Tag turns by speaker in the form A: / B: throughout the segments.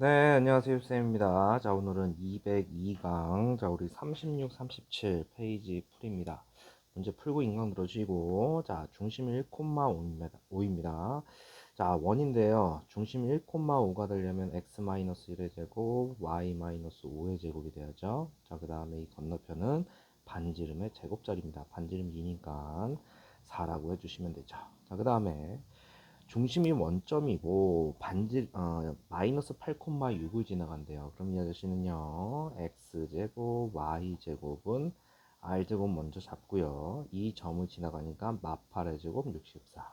A: 네, 안녕하세요, 쌤입니다. 자, 오늘은 202강, 자, 우리 36, 37 페이지 풀입니다. 문제 풀고 인강 들어주시고, 자, 중심 1,5입니다. 5입니다. 자, 원인데요. 중심 1,5가 되려면 x-1의 제곱, y-5의 제곱이 돼야죠. 자, 그 다음에 이 건너편은 반지름의 제곱자리입니다. 반지름 2니까 4라고 해주시면 되죠. 자, 그 다음에 중심이 원점이고 반지 어, 마이너스 8,6을 지나간대요. 그럼 이 아저씨는요. x제곱 y제곱은 r제곱 먼저 잡고요. 이 점을 지나가니까 마팔의 제곱 64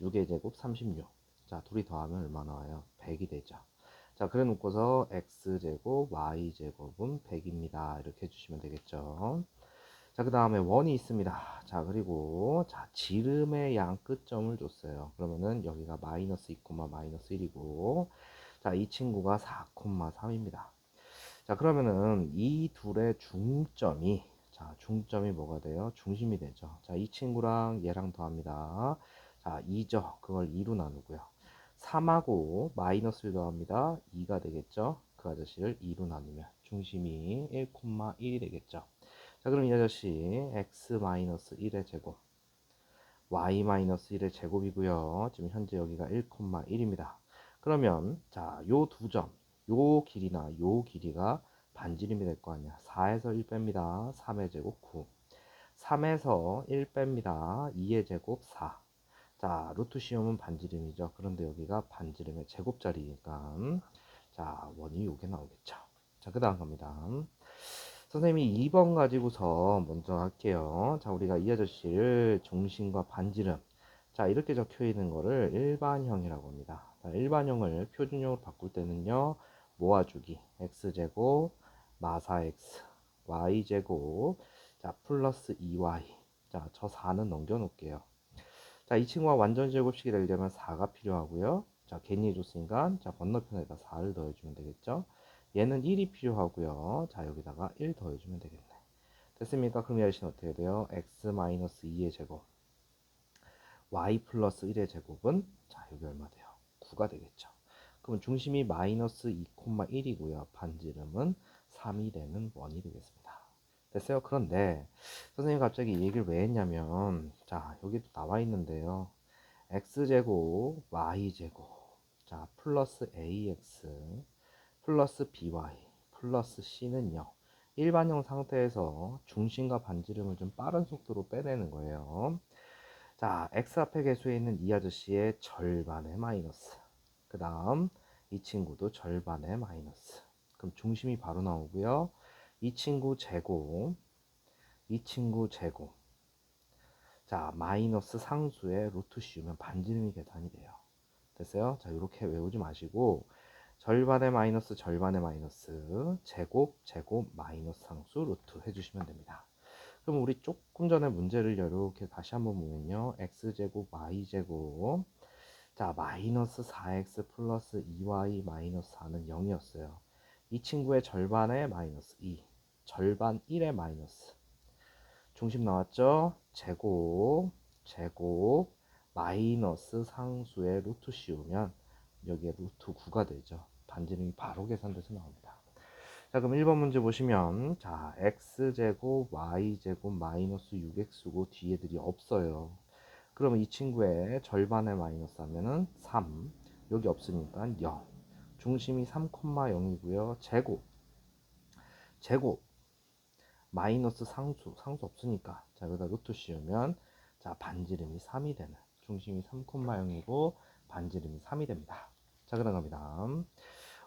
A: 6의 제곱 36 자, 둘이 더하면 얼마 나와요? 100이 되죠. 자, 그래 놓고서 x제곱 y제곱은 100입니다. 이렇게 해주시면 되겠죠. 자, 그 다음에 원이 있습니다. 자, 그리고, 자, 지름의 양 끝점을 줬어요. 그러면은 여기가 마이너스 2, 마이너스 1이고, 자, 이 친구가 4,3입니다. 자, 그러면은 이 둘의 중점이, 자, 중점이 뭐가 돼요? 중심이 되죠. 자, 이 친구랑 얘랑 더합니다. 자, 2죠. 그걸 2로 나누고요. 3하고 마이너스를 더합니다. 2가 되겠죠. 그 아저씨를 2로 나누면 중심이 1,1이 되겠죠. 자, 그럼 이 아저씨 x-1의 제곱 y-1의 제곱이고요. 지금 현재 여기가 1,1입니다. 그러면 자, 요 두 점, 요 길이나 요 길이가 반지름이 될 거 아니야. 4에서 1 뺍니다. 3의 제곱 9. 3에서 1 뺍니다. 2의 제곱 4. 자, 루트 시험은 반지름이죠. 그런데 여기가 반지름의 제곱자리니까 자, 원이 요게 나오겠죠. 자, 그 다음 갑니다. 선생님이 2번 가지고서 먼저 할게요. 자, 우리가 이 아저씨를 중심과 반지름. 자, 이렇게 적혀 있는 거를 일반형이라고 합니다. 자, 일반형을 표준형으로 바꿀 때는요, 모아주기. x제곱, 마사 x, y제곱, 자, 플러스 2y. 자, 저 4는 넘겨 놓을게요. 자, 이 친구가 완전 제곱식이 되려면 4가 필요하고요. 자, 괜히 줬으니까, 자, 건너편에다 4를 더해주면 되겠죠. 얘는 1이 필요하고요. 자, 여기다가 1 더해주면 되겠네. 됐습니까? 그럼 이 아저씨는 어떻게 돼요? x-2의 제곱 y 플러스 1의 제곱은 자, 여기 얼마 돼요? 9가 되겠죠. 그럼 중심이 마이너스 2,1이고요. 반지름은 3이 되는 원이 되겠습니다. 됐어요? 그런데 선생님이 갑자기 이 얘기를 왜 했냐면 자, 여기도 나와 있는데요. x제곱, y제곱 자, 플러스 ax 플러스 by 플러스 c는 0 일반형 상태에서 중심과 반지름을 좀 빠른 속도로 빼내는 거예요. 자 x 앞에 개수에 있는 이 아저씨의 절반의 마이너스. 그 다음 이 친구도 절반의 마이너스. 그럼 중심이 바로 나오고요. 이 친구 제곱 이 친구 제곱. 자 마이너스 상수의 루트 씌우면 반지름이 계산이 돼요. 됐어요? 자 이렇게 외우지 마시고 절반의 마이너스 절반의 마이너스 제곱 제곱 마이너스 상수 루트 해주시면 됩니다. 그럼 우리 조금 전에 문제를 이렇게 다시 한번 보면요. x제곱 y제곱 자 마이너스 4x 플러스 2y 마이너스 4는 0이었어요. 이 친구의 절반의 마이너스 2 절반 1의 마이너스 중심 나왔죠? 제곱 제곱 마이너스 상수의 루트 씌우면 여기에 루트 9가 되죠. 반지름이 바로 계산돼서 나옵니다. 자, 그럼 1번 문제 보시면 자, x제곱, y제곱, 마이너스 6x고 뒤에 들이 없어요. 그러면 이 친구의 절반의 마이너스 하면은 3. 여기 없으니까 0. 중심이 3,0이고요. 제곱. 제곱. 마이너스 상수. 상수 없으니까. 자, 여기다 루트 씌우면 자, 반지름이 3이 되는. 중심이 3,0이고 반지름이 3이 됩니다. 자, 그 다음 갑니다.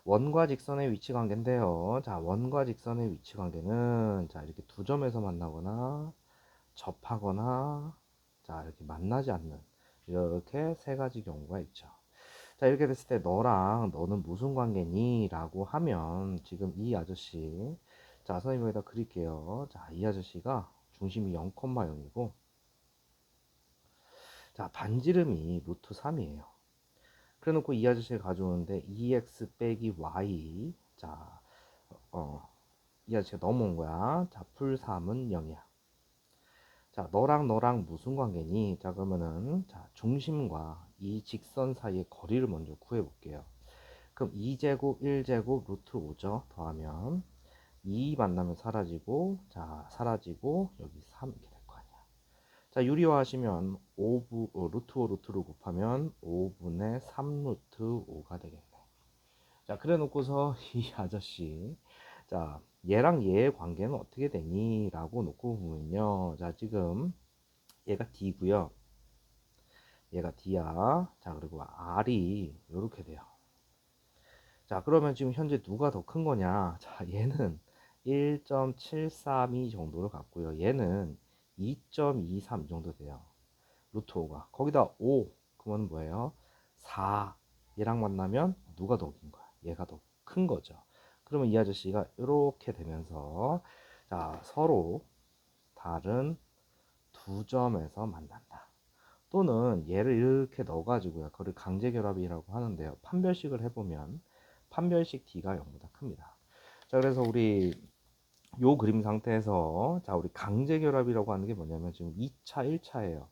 A: 원과 직선의 위치 관계인데요. 자, 원과 직선의 위치 관계는 자, 이렇게 두 점에서 만나거나 접하거나 자, 이렇게 만나지 않는 이렇게 세 가지 경우가 있죠. 자, 이렇게 됐을 때 너랑 너는 무슨 관계니? 라고 하면 지금 이 아저씨 자, 선생님 여기다 그릴게요. 자, 이 아저씨가 중심이 0,0이고 자, 반지름이 루트 3이에요. 그래 놓고 이 아저씨를 가져오는데 2x 빼기 y 자, 어, 이 아저씨가 넘어온 거야. 자, 풀 3은 0이야. 자, 너랑 너랑 무슨 관계니? 자, 그러면은 자, 중심과 이 직선 사이의 거리를 먼저 구해 볼게요. 그럼 2제곱 1제곱 루트 5죠 더하면 2 만나면 사라지고 자 사라지고 여기 3 이렇게 자 유리화 하시면 5부 어, 루트 5 루트로 곱하면 5분의 3 루트 5가 되겠네. 자 그래 놓고서 이 아저씨. 자 얘랑 얘의 관계는 어떻게 되니? 라고 놓고 보면요. 자 지금 얘가 D고요. 얘가 D야. 자 그리고 R이 이렇게 돼요. 자 그러면 지금 현재 누가 더 큰 거냐? 자 얘는 1.732 정도를 갖고요. 얘는 2.23 정도 돼요. 루트 5가. 거기다 5 그러면 뭐예요? 4 얘랑 만나면 누가 더 긴 거야? 얘가 더 큰 거죠. 그러면 이 아저씨가 이렇게 되면서 자 서로 다른 두 점에서 만난다. 또는 얘를 이렇게 넣어가지고요. 그걸 강제 결합이라고 하는데요. 판별식을 해보면 판별식 D가 0보다 큽니다. 자, 그래서 우리 요 그림 상태에서 자, 우리 강제 결합이라고 하는 게 뭐냐면 지금 2차, 1차예요.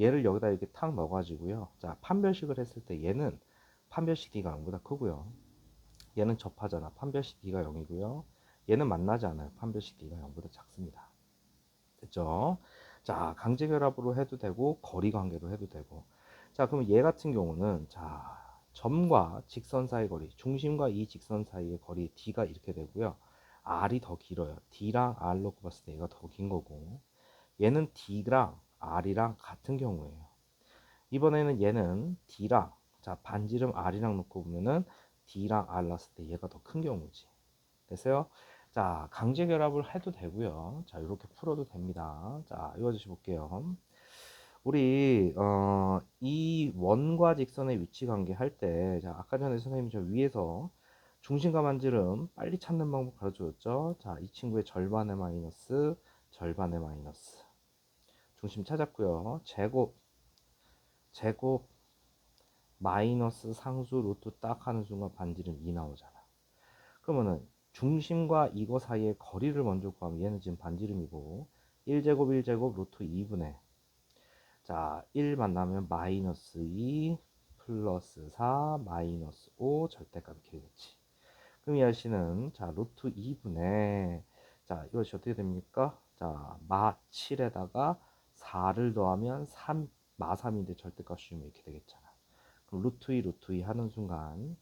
A: 얘를 여기다 이렇게 탁 넣어 가지고요. 자, 판별식을 했을 때 얘는 판별식 D가 0보다 크고요. 얘는 접하잖아. 판별식 D가 0이고요. 얘는 만나지 않아요. 판별식 D가 0보다 작습니다. 됐죠? 자, 강제 결합으로 해도 되고 거리 관계로 해도 되고. 자, 그러면 얘 같은 경우는 자, 점과 직선 사이 거리, 중심과 이 직선 사이의 거리 D가 이렇게 되고요. R이 더 길어요. D랑 R로 꼽았을 때 얘가 더 긴 거고 얘는 D랑 R이랑 같은 경우예요. 이번에는 얘는 D랑 자 반지름 R이랑 놓고 보면은 D랑 R 났을 때 얘가 더 큰 경우지. 됐어요? 자 강제 결합을 해도 되고요. 자 이렇게 풀어도 됩니다. 자 이거 다시 볼게요. 우리 어, 이 원과 직선의 위치 관계 할 때, 자, 아까 전에 선생님이 저 위에서 중심과 반지름 빨리 찾는 방법 가르쳐줬죠. 자, 이 친구의 절반의 마이너스, 절반의 마이너스. 중심 찾았고요. 제곱, 제곱, 마이너스 상수 루트 딱 하는 순간 반지름 2 나오잖아. 그러면은 중심과 이거 사이의 거리를 먼저 구하면 얘는 지금 반지름이고 1제곱 1제곱 루트 2분의 자, 1 만나면 마이너스 2 플러스 4 마이너스 5 절대값 길겠지. 그럼 이 아저씨는 자, 루트 2분의 자, 이것이 어떻게 됩니까? 자, 마 7에다가 4를 더하면 3, 마 3인데 절대값 씌우면 이렇게 되겠잖아. 그럼 루트 2, 루트 2 하는 순간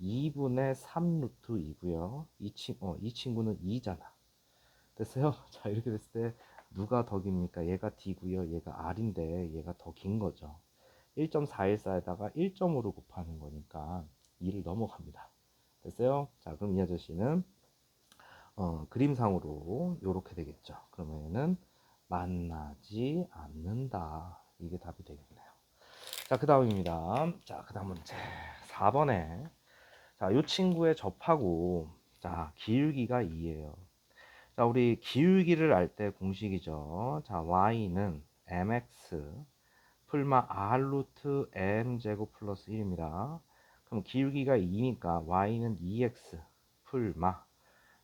A: 2분의 3 루트 2고요. 이, 친, 어, 이 친구는 2잖아. 됐어요? 자, 이렇게 됐을 때 누가 더 깁니까? 얘가 D고요. 얘가 R인데 얘가 더 긴 거죠. 1.414에다가 1.5를 곱하는 거니까 2를 넘어갑니다. 됐어요? 자, 그럼 이 아저씨는 어, 그림상으로 이렇게 되겠죠. 그러면은 만나지 않는다. 이게 답이 되겠네요. 자, 그 다음입니다. 자, 그 다음 문제. 4번에 자, 이 친구의 접하고 자, 기울기가 2예요. 자, 우리 기울기를 알 때 공식이죠. 자, y는 mx 풀마 r 루트 m 제곱 플러스 1입니다. 그럼 기울기가 2니까 y는 2x 풀마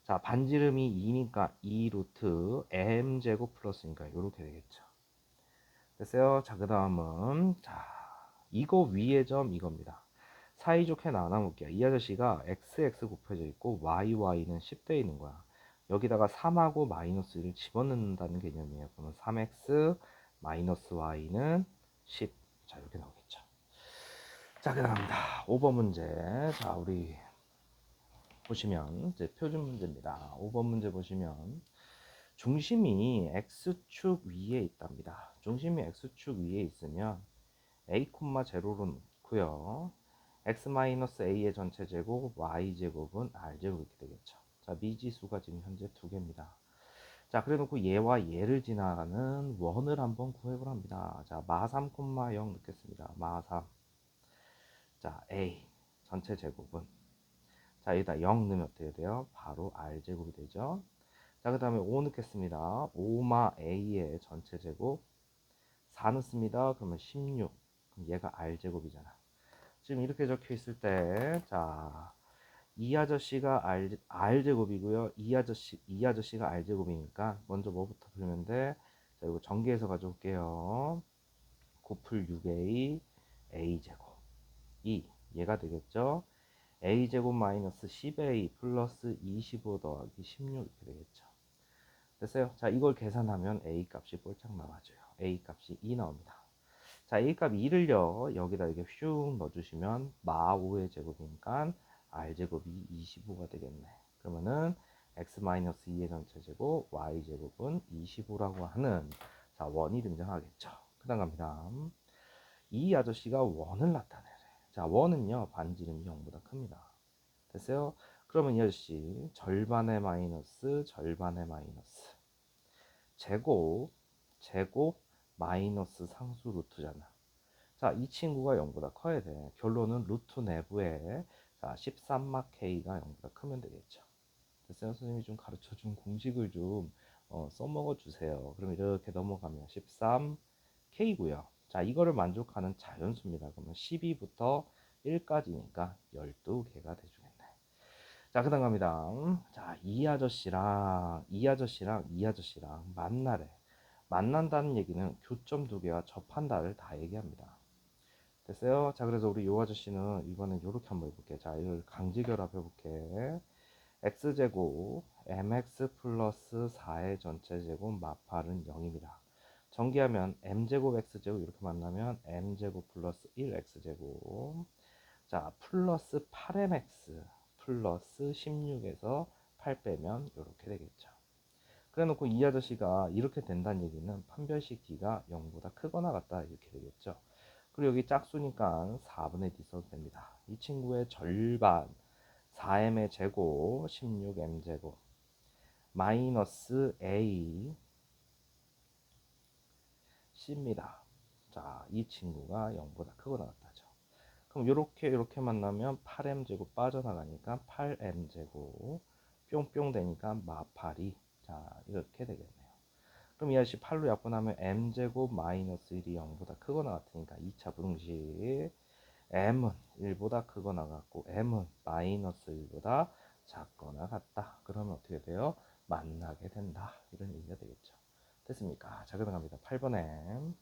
A: 자, 반지름이 2니까 2 루트 m 제곱 플러스니까 이렇게 되겠죠. 됐어요? 자, 그 다음은 자, 이거 위의 점 이겁니다. 사이좋게 나눠볼게요. 이 아저씨가 xx 곱해져 있고 yy,는 10대 있는 거야. 여기다가 3하고 마이너스 1을 집어넣는다는 개념이에요. 그러면 3x 마이너스 y는 10. 자, 이렇게 나오겠죠. 자, 그 다음입니다. 5번 문제. 자, 우리 보시면 이제 표준 문제입니다. 5번 문제 보시면 중심이 x축 위에 있답니다. 중심이 x축 위에 있으면 a, 0로 놓고요. x-a의 전체 제곱, y 제곱은 r 제곱 이렇게 되겠죠. 자, 미지수가 지금 현재 두 개입니다. 자, 그래 놓고 얘와 얘를 지나가는 원을 한번 구해보라 합니다. 자, 마3,0 넣겠습니다. 마 3. 자, a 전체 제곱은 자, 여기다 0 넣으면 어떻게 돼요? 바로 r 제곱이 되죠. 자, 그 다음에 5 넣겠습니다. 5마 a의 전체 제곱 4 넣습니다. 그러면 16. 그럼 얘가 r 제곱이잖아. 지금 이렇게 적혀 있을 때, 자, 이 아저씨가 R, R 제곱이고요. 이 아저씨 이 아저씨가 R 제곱이니까 먼저 뭐부터 풀면 돼? 자, 이거 전개해서 가져올게요. 곱풀 6A A 제곱 2 얘가 되겠죠. a제곱 마이너스 10a 플러스 25 더하기 16 이렇게 되겠죠. 됐어요? 자, 이걸 계산하면 a 값이 꼴짝 나와줘요. a 값이 2 나옵니다. 자, a 값 2를요, 여기다 이렇게 슉 넣어주시면 마 5의 제곱이니까 r 제곱이 25가 되겠네. 그러면은 x-2의 전체 제곱, y 제곱은 25라고 하는 자 원이 등장하겠죠. 그다음 갑니다. 이 아저씨가 원을 나타내래. 자 원은요 반지름이 0보다 큽니다. 됐어요? 그러면 이 아저씨 절반의 마이너스 절반의 마이너스 제곱 제곱 마이너스 상수 루트잖아. 자, 이 친구가 0보다 커야 돼. 결론은 루트 내부에 자, 13마 K가 0보다 크면 되겠죠. 됐어요? 선생님이 좀 가르쳐 준 공식을 좀 어, 써먹어 주세요. 그럼 이렇게 넘어가면 13K고요. 자, 이거를 만족하는 자연수입니다. 그러면 12부터 1까지니까 12개가 돼주겠네. 자, 그 다음 갑니다. 자, 이 아저씨랑, 이 아저씨랑, 이 아저씨랑 만나래. 만난다는 얘기는 교점 두 개와 접한다를 다 얘기합니다. 됐어요? 자, 그래서 우리 요 아저씨는 이번엔 요렇게 한번 해볼게. 자, 이걸 강제 결합 해볼게. x제곱 mx 플러스 4의 전체 제곱 마팔은 0입니다. 전개하면 m제곱 x제곱 이렇게 만나면 m제곱 플러스 1x제곱 자 플러스 8mx 플러스 16에서 8 빼면 이렇게 되겠죠. 그래 놓고 이 아저씨가 이렇게 된다는 얘기는 판별식 d가 0보다 크거나 같다 이렇게 되겠죠. 그리고 여기 짝수니까 4분의 d 써도 됩니다. 이 친구의 절반 4m의 제곱 16m 제곱 마이너스 a c입니다. 자, 이 친구가 0보다 크거나 같다죠. 그럼 이렇게 이렇게 만나면 8m 제곱 빠져나가니까 8m 제곱 뿅뿅 되니까 마팔이 자 이렇게 되겠네요. 그럼 이 아저씨 8로 약분하면 m 제곱 마이너스 1이 0보다 크거나 같으니까 2차 부등식 m은 1보다 크거나 같고 m은 마이너스 1보다 작거나 같다. 그러면 어떻게 돼요? 만나게 된다. 이런 얘기가 되겠죠. 됐습니까? 자, 그럼 갑니다. 8번에.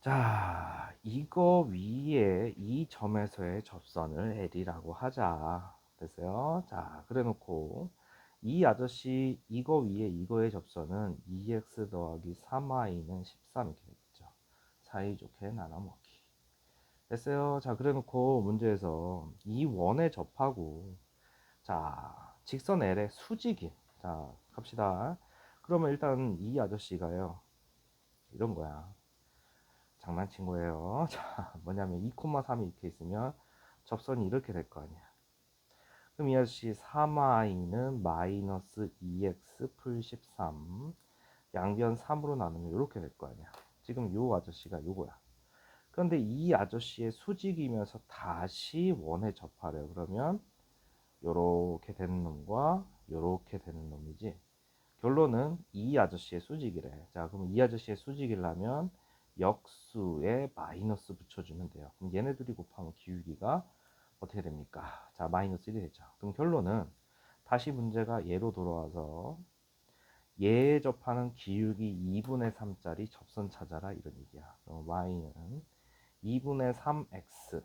A: 자, 이거 위에 이 점에서의 접선을 L이라고 하자. 됐어요? 자, 그래 놓고 이 아저씨 이거 위에 이거의 접선은 2x 더하기 3y는 13 이렇게 되겠죠. 사이좋게 나눠 먹기. 됐어요. 자, 그래 놓고 문제에서 이 원에 접하고 자, 직선 L의 수직인 자, 갑시다. 그러면 일단 이 아저씨가요. 이런 거야. 장난친 거예요. 자, 뭐냐면 2,3이 이렇게 있으면 접선이 이렇게 될 거 아니야. 그럼 이 아저씨 3i는 마이너스 2x 풀 13 양변 3으로 나누면 이렇게 될 거 아니야. 지금 요 아저씨가 요거야. 그런데 이 아저씨의 수직이면서 다시 원에 접하래요. 그러면 요렇게 되는 놈과 요렇게 되는 놈이지. 결론은 이 아저씨의 수직이래. 자, 그럼 이 아저씨의 수직이라면 역수에 마이너스 붙여주면 돼요. 그럼 얘네들이 곱하면 기울기가 어떻게 됩니까? 자, 마이너스 1이 되죠. 그럼 결론은 다시 문제가 얘로 돌아와서 얘에 접하는 기울기 2분의 3짜리 접선 찾아라 이런 얘기야. 그럼 y는 2분의 3x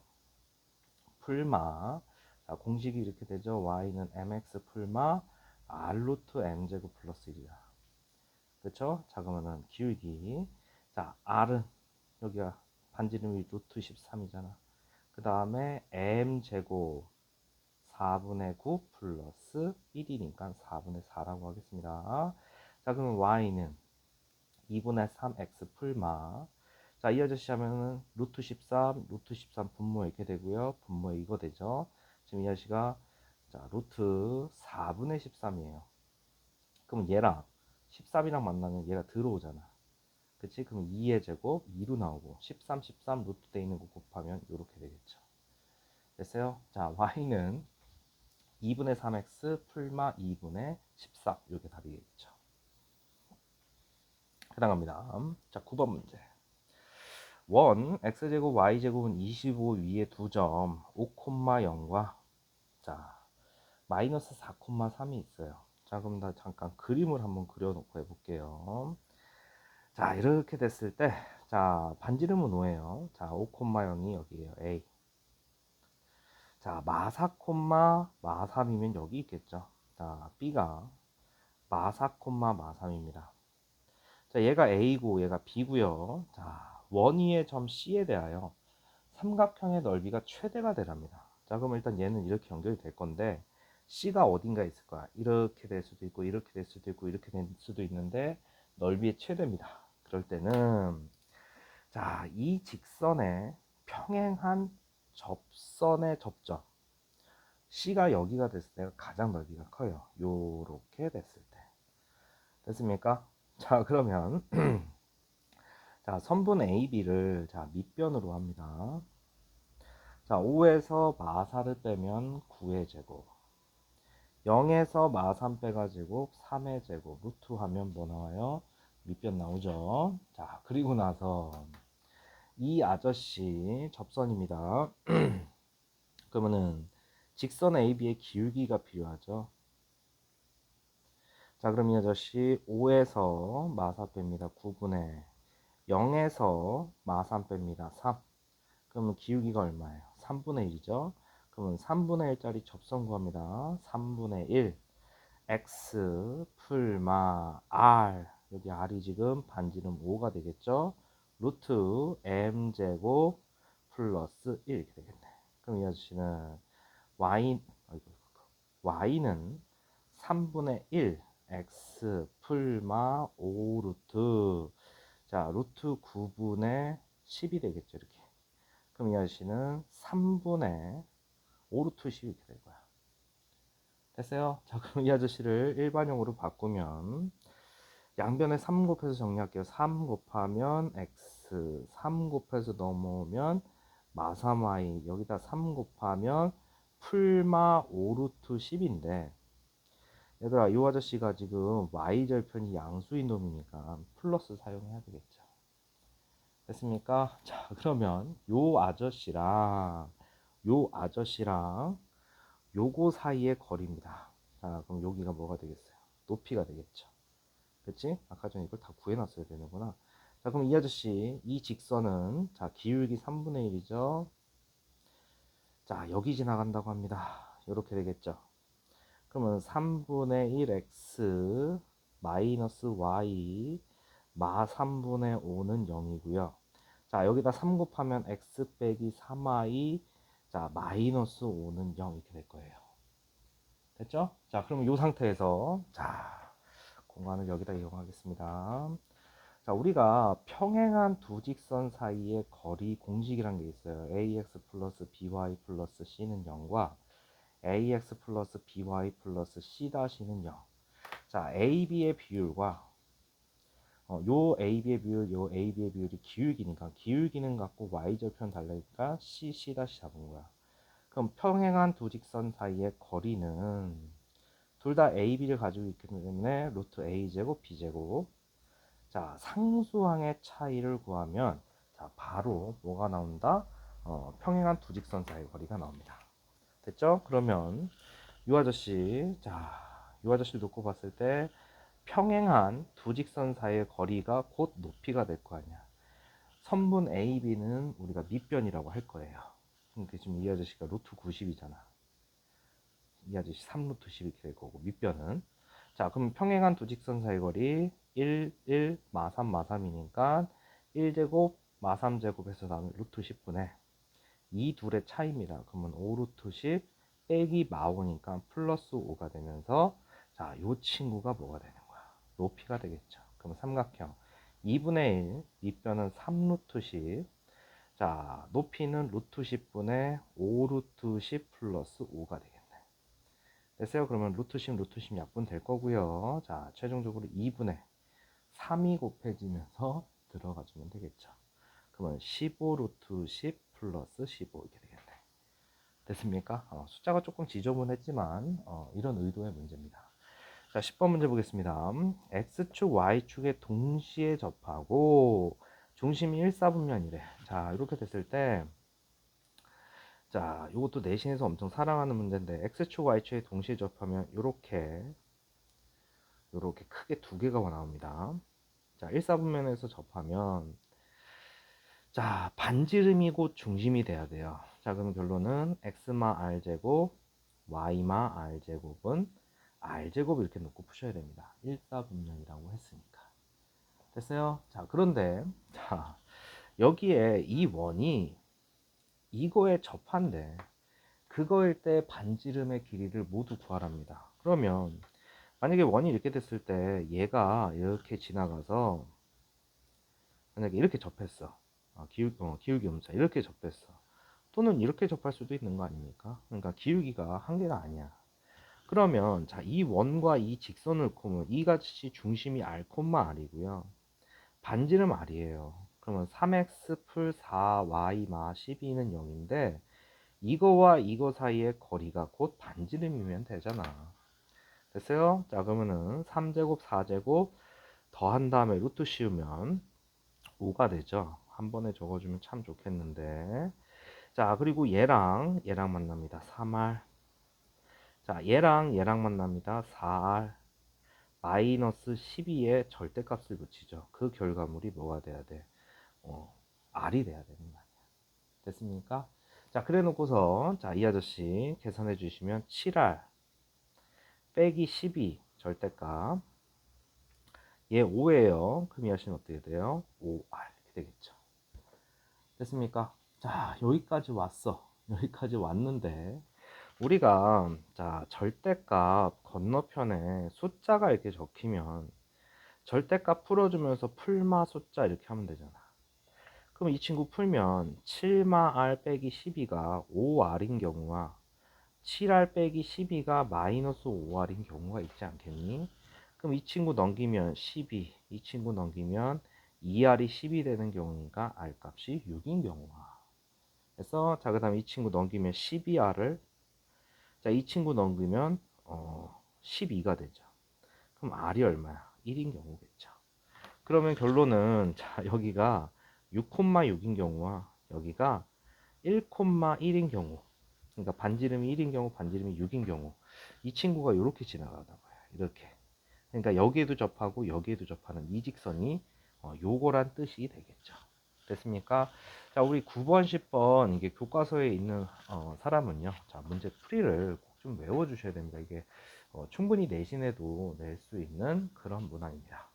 A: 풀마 자, 공식이 이렇게 되죠. y는 mx 풀마 r 루트 m제곱 플러스 1이야. 그렇죠? 자 그러면은 기울기 자 r은 여기가 반지름이 루트 13이잖아. 그 다음에 m제곱 4분의 9 플러스 1이니까 4분의 4라고 하겠습니다. 자 그러면 y는 2분의 3x 풀마 자, 이 아저씨 하면은 루트 13, 루트 13 분모 이렇게 되고요. 분모 이거 되죠. 지금 이 아저씨가 자, 루트 4분의 13이에요. 그럼 얘랑 13이랑 만나면 얘가 들어오잖아. 그치? 그럼 2의 제곱 2로 나오고 13, 13 루트 돼 있는 거 곱하면 이렇게 되겠죠. 됐어요? 자, y는 2분의 3x 풀마 2분의 13 이렇게 답이 겠죠. 해당합니다. 자, 9번 문제. 원 x제곱 y제곱은 25 위에 두점 5,0과 자 마이너스 4,3이 있어요 자 그럼 나 잠깐 그림을 한번 그려놓고 해볼게요 자 이렇게 됐을 때 자 반지름은 5예요 자 5,0이 여기에요 a 자, 마사 콤마 마3이면 여기 있겠죠. 자, B가 마사 콤마 마3입니다. 자, 얘가 A고 얘가 B고요. 자, 원위의 점 C에 대하여 삼각형의 넓이가 최대가 되랍니다. 자, 그럼 일단 얘는 이렇게 연결이 될 건데 C가 어딘가 있을 거야. 이렇게 될 수도 있고 이렇게 될 수도 있고 이렇게 될 수도 있는데 넓이의 최대입니다. 그럴 때는 자, 이 직선에 평행한 접선의 접점 C가 여기가 됐을 때가 가장 넓이가 커요. 요렇게 됐을 때. 됐습니까? 자, 그러면 자, 선분 AB를 자, 밑변으로 합니다. 자, 5에서 마사를 빼면 9의 제곱. 0에서 마3 빼가지고 3의 제곱. 루트 하면 뭐 나와요? 밑변 나오죠. 자, 그리고 나서 이 아저씨 접선입니다. 그러면은 직선 AB의 기울기가 필요하죠. 자, 그럼 이 아저씨 5에서 마4 뺍니다. 9분의 0에서 마3 뺍니다. 3. 그러면 기울기가 얼마예요? 3분의 1이죠. 그러면 3분의 1짜리 접선 구합니다. 3분의 1 x 풀마 r 여기 r이 지금 반지름 5가 되겠죠. 루트 m 제곱 플러스 1 이렇게 되겠네. 그럼 이 아저씨는 y y는 3분의 1 x 풀마 5 루트 자 루트 9분의 10이 되겠죠 이렇게. 그럼 이 아저씨는 3분의 5 루트 10 이렇게 될 거야. 됐어요? 자 그럼 이 아저씨를 일반형으로 바꾸면 양변에 3 곱해서 정리할게요. 3 곱하면 x, 3 곱해서 넘어오면 마사마이, 여기다 3 곱하면 풀마 5루트 10인데 얘들아 이 아저씨가 지금 y절편이 양수인 놈이니까 플러스 사용해야 되겠죠. 됐습니까? 자 그러면 요 아저씨랑 요 아저씨랑 요거 사이의 거리입니다. 자 그럼 여기가 뭐가 되겠어요? 높이가 되겠죠. 그치? 아까 전에 이걸 다 구해놨어야 되는구나. 자, 그럼 이 아저씨, 이 직선은, 자, 기울기 3분의 1이죠. 자, 여기 지나간다고 합니다. 이렇게 되겠죠. 그러면 3분의 1x 마이너스 y 마 3분의 5는 0이고요. 자, 여기다 3 곱하면 x 빼기 3y 자, 마이너스 5는 0 이렇게 될 거예요. 됐죠? 자, 그러면 이 상태에서 자, 공간을 여기다 이용하겠습니다. 자, 우리가 평행한 두 직선 사이의 거리 공식이란 게 있어요. ax 플러스 by 플러스 c는 0과 ax 플러스 by 플러스 c 다시는 0. 자, ab의 비율과 어, 요 ab의 비율, 요 ab의 비율이 기울기니까 기울기는 같고 y절편 달라니까 c, c 다시 잡은 거야. 그럼 평행한 두 직선 사이의 거리는 둘 다 AB를 가지고 있기 때문에 루트 A제곱 B제곱 자 상수항의 차이를 구하면 자 바로 뭐가 나온다? 어, 평행한 두 직선 사이의 거리가 나옵니다. 됐죠? 그러면 이 아저씨 자 이 아저씨를 놓고 봤을 때 평행한 두 직선 사이의 거리가 곧 높이가 될 거 아니야. 선분 AB는 우리가 밑변이라고 할 거예요. 근데 지금 이 아저씨가 루트 90이잖아. 이 아저씨 3루트 10 이렇게 될 거고 밑변은 자 그럼 평행한 두 직선 사이 거리 1, 1, 마3, 마3이니까 1제곱, 마3제곱에서 나는 루트 10분의 이 둘의 차이입니다. 그러면 5루트 10 빼기 마5니까 플러스 5가 되면서 자, 요 친구가 뭐가 거야? 높이가 되겠죠. 그럼 삼각형 2분의 1, 밑변은 3루트 10 자, 높이는 루트 10분의 5루트 10 플러스 5가 되겠네. 됐어요? 그러면 루트 10, 루트 10 약분 될 거고요. 자, 최종적으로 2분의 3이 곱해지면서 들어가주면 되겠죠. 그러면 15 루트 10 플러스 15 이렇게 되겠네. 됐습니까? 어, 숫자가 조금 지저분했지만 어, 이런 의도의 문제입니다. 자, 10번 문제 보겠습니다. X축, Y축에 동시에 접하고 중심이 1, 4분면이래. 자, 이렇게 됐을 때 자, 이것도 내신에서 엄청 사랑하는 문제인데 x축, y축에 동시에 접하면 이렇게 이렇게 크게 두 개가 나옵니다. 자, 1, 4분면에서 접하면 자, 반지름이 곧 중심이 돼야 돼요. 자, 자, 그럼 결론은 x마 r제곱, y마 r제곱은 r제곱 이렇게 놓고 푸셔야 됩니다. 1사분면이라고 했으니까. 됐어요? 자, 그런데, 자, 여기에 이 원이 이거에 접한데, 그거일 때 반지름의 길이를 모두 구하랍니다. 그러면, 만약에 원이 이렇게 됐을 때, 얘가 이렇게 지나가서, 만약에 이렇게 접했어. 어, 기울, 어, 기울기 음사. 이렇게 접했어. 또는 이렇게 접할 수도 있는 거 아닙니까? 그러니까 기울기가 한계가 아니야. 그러면 자, 이 원과 이 직선을 보면 이 같이 중심이 r, r이고요. 반지름 r이에요. 그러면 3x 풀 4y마 12는 0인데 이거와 이거 사이의 거리가 곧 반지름이면 되잖아. 됐어요? 자, 그러면은 3제곱, 4제곱 더한 다음에 루트 씌우면 5가 되죠. 한 번에 적어주면 참 좋겠는데. 자, 그리고 얘랑 얘랑 만납니다. 3R. 자, 얘랑 얘랑 만납니다. 4R. 마이너스 12에 절대값을 붙이죠. 그 결과물이 뭐가 돼야 돼? 어, R이 돼야 되는 거 아니야. 됐습니까? 자, 그래 놓고서 자, 이 아저씨 계산해 주시면 7R 빼기 12 절대값 얘 5예요. 그럼 이 아저씨는 어떻게 돼요? 5R 이렇게 되겠죠. 됐습니까? 자, 여기까지 왔어. 여기까지 왔는데, 우리가, 자, 절대값 건너편에 숫자가 이렇게 적히면, 절대값 풀어주면서 풀마 숫자 이렇게 하면 되잖아. 그럼 이 친구 풀면, 7마 R 빼기 12가 5R인 경우와, 7R 빼기 12가 마이너스 5R인 경우가 있지 않겠니? 그럼 이 친구 넘기면 12, 이 친구 넘기면 2R이 10이 되는 경우니까 R 값이 6인 경우가. 그래서 자 그 다음 이 친구 넘기면 12R을 자 이 친구 넘기면 어 12가 되죠. 그럼 R이 얼마야? 1인 경우겠죠. 그러면 결론은 자 여기가 6,6인 경우와 여기가 1,1인 경우 그러니까 반지름이 1인 경우 반지름이 6인 경우 이 친구가 이렇게 지나가다 봐요. 이렇게 그러니까 여기에도 접하고 여기에도 접하는 이 직선이 어, 요거란 뜻이 되겠죠. 됐습니까? 자, 우리 9번, 10번 이게 교과서에 있는 어, 사람은요. 자, 문제 풀이를 꼭 좀 외워 주셔야 됩니다. 이게 어, 충분히 내신에도 낼 수 있는 그런 문항입니다.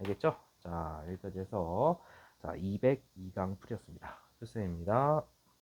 A: 알겠죠? 자, 여기까지 해서 자, 202강 풀이었습니다. 교수입니다.